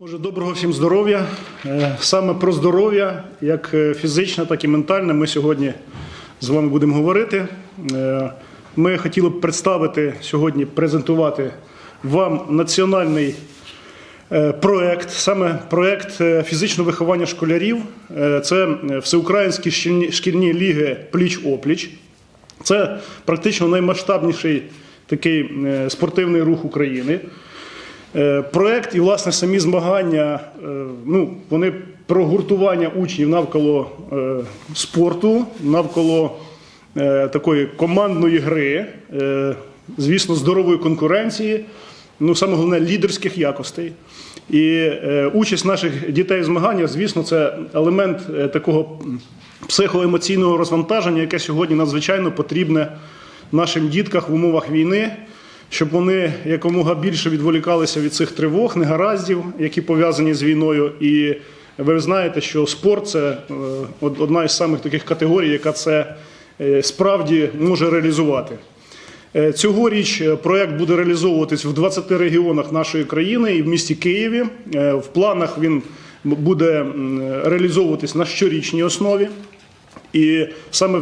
Боже, доброго всім здоров'я. Е, Саме про здоров'я, як е, фізичне, так і ментальне, ми сьогодні з вами будемо говорити. Е, Ми хотіли б представити сьогодні, презентувати вам національний проект, саме проект фізичного виховання школярів. Це всеукраїнські шкільні, ліги пліч-опліч. Це практично наймасштабніший такий спортивний рух України. Е, Проект і власне самі змагання, е, ну вони про гуртування учнів навколо е, спорту, навколо такої командної гри, звісно, здорової конкуренції, ну саме головне лідерських якостей. І участь наших дітей в змаганнях, звісно, це елемент такого психоемоційного розвантаження, яке сьогодні надзвичайно потрібне нашим діткам в умовах війни щоб вони якомога більше відволікалися від цих тривог, негараздів, які пов'язані з війною. І ви знаєте, що спорт це е, одна із самих таких категорій, яка це е, справді може реалізувати. Е, Цьогоріч проект буде реалізовуватись в 20 регіонах нашої країни і в місті Києві. В планах він буде реалізовуватись на щорічній основі. І саме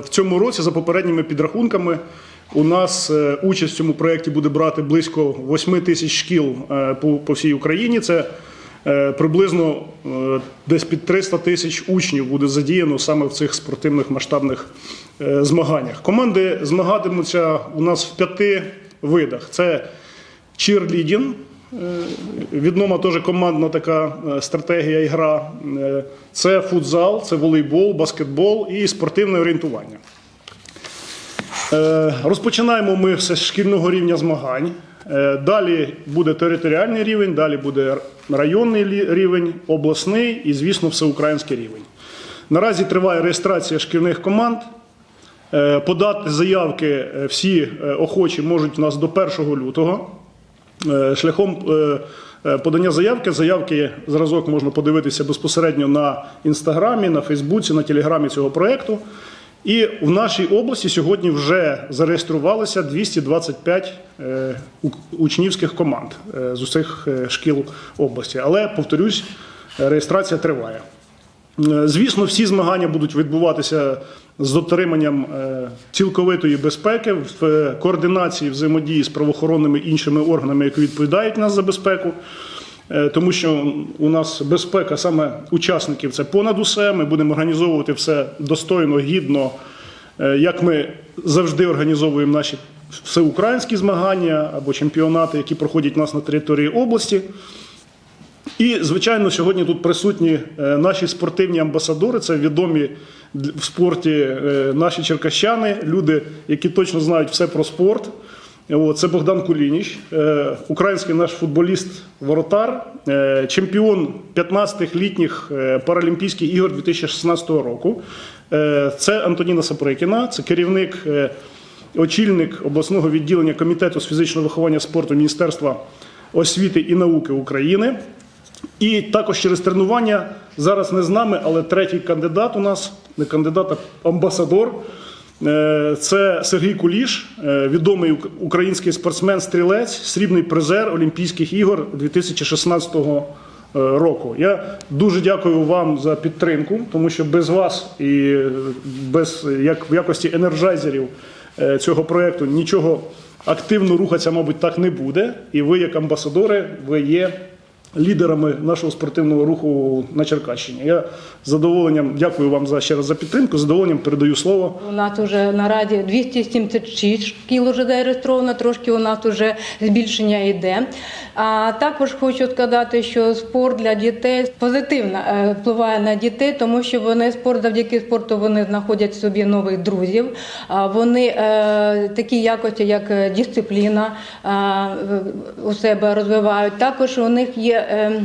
в цьому році, за попередніми підрахунками, у нас е, участь в цьому проєкті буде брати близько 8 тисяч шкіл е, по, всій Україні. Це е, приблизно десь під 300 тисяч учнів буде задіяно саме в цих спортивних масштабних змаганнях. Команди змагатимуться у нас в п'яти видах: це чірлідінг, Е, Відома теж командна така стратегія і гра. Це футзал, це волейбол, баскетбол і спортивне орієнтування. Е, Розпочинаємо ми все з шкільного рівня змагань. Е, Далі буде територіальний рівень, далі буде районний рівень, обласний і, звісно, всеукраїнський рівень. Наразі триває реєстрація шкільних команд. Е, Подати заявки всі охочі можуть у нас до 1 лютого. Шляхом подання заявки. Заявки зразок можна подивитися безпосередньо на інстаграмі, на Фейсбуці, на телеграмі цього проєкту. І в нашій області сьогодні вже зареєструвалися 225 е, учнівських команд е, з усіх е, шкіл області. Але повторюсь, реєстрація триває. Звісно, всі змагання будуть відбуватися з дотриманням цілковитої безпеки в координації взаємодії з правоохоронними іншими органами, які відповідають нас за безпеку. Е, Тому що у нас безпека саме учасників це понад усе. Ми будемо організовувати все достойно, гідно, е, як ми завжди організовуємо наші всеукраїнські змагання або чемпіонати, які проходять у нас на території області. І, звичайно, сьогодні тут присутні е, наші спортивні амбасадори. Це відомі в спорті наші черкащани, люди, які точно знають все про спорт. Це Богдан Кулініч, е, український наш футболіст-воротар, е, чемпіон 15-х літніх е, Паралімпійських ігор 2016 року. Це Антоніна Саприкіна, це керівник, очільник обласного відділення комітету з фізичного виховання спорту Міністерства освіти і науки України. І також через тренування зараз не з нами, але третій кандидат у нас, не кандидат, а амбасадор. Е, Це Сергій Куліш, е, відомий український спортсмен-стрілець, срібний призер Олімпійських ігор 2016 року. Я дуже дякую вам за підтримку, тому що без вас і е, без як в якості енерджайзерів е, цього проєкту нічого активно рухатися, мабуть, так не буде. І ви, як амбасадори, ви є лідерами нашого спортивного руху на Черкащині. Я з задоволенням дякую вам за ще раз за підтримку. З задоволенням передаю слово. У нас вже на раді 276 шкіл вже зареєстровано, трошки у нас вже збільшення йде. А також хочу сказати, що спорт для дітей позитивно е, впливає на дітей, тому що вони спорт завдяки спорту вони знаходять собі нових друзів. Вони е, такі якості, як е, дисципліна, у себе розвивають. Також у них є. Е,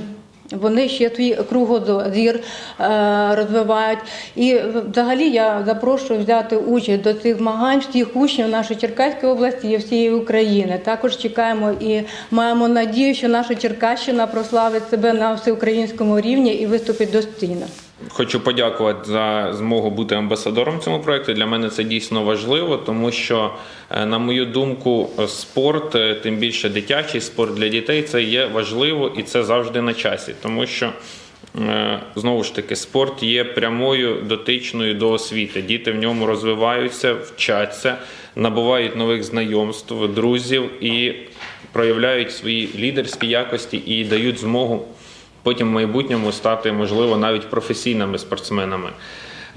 вони ще свій кругозір е, розвивають. І взагалі я запрошую взяти участь до цих змагань всіх учнів нашої Черкаської області і всієї України. Також чекаємо і маємо надію, що наша Черкащина прославить себе на всеукраїнському рівні і виступить достойно. Хочу подякувати за змогу бути амбасадором цьому проєкту. Для мене це дійсно важливо, тому що, е, на мою думку, спорт, е, тим більше дитячий спорт для дітей, це є важливо і це завжди на часі, тому що. е, Знову ж таки, спорт є прямою дотичною до освіти. Діти в ньому розвиваються, вчаться, набувають нових знайомств, друзів і проявляють свої лідерські якості і дають змогу потім в майбутньому стати, можливо, навіть професійними спортсменами.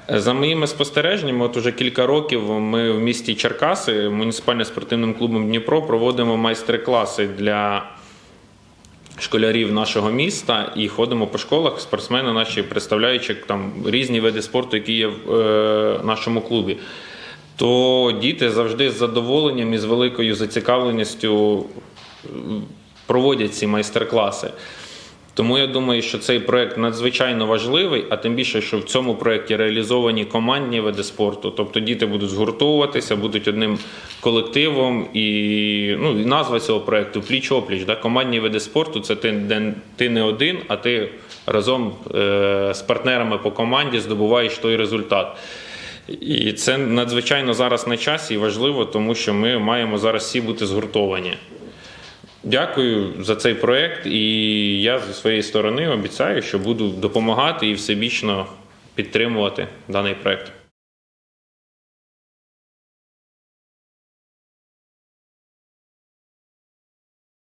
За моїми спостереженнями, от уже кілька років ми в місті Черкаси муніципально-спортивним клубом Дніпро проводимо майстер-класи для школярів нашого міста і ходимо по школах. Спортсмени наші представляючи там різні види спорту, які є в е, нашому клубі. То діти завжди з задоволенням і з великою зацікавленістю проводять ці майстер-класи. Тому я думаю, що цей проект надзвичайно важливий, а тим більше, що в цьому проєкті реалізовані командні види спорту. Тобто діти будуть згуртовуватися, будуть одним колективом, і ну, назва цього проєкту пліч-опліч. Да? Командні види спорту це ти, де ти не один, а ти разом е, з партнерами по команді здобуваєш той результат. І це надзвичайно зараз на часі і важливо, тому що ми маємо зараз всі бути згуртовані. Дякую за цей проект, і я зі своєї сторони обіцяю, що буду допомагати і всебічно підтримувати даний проект.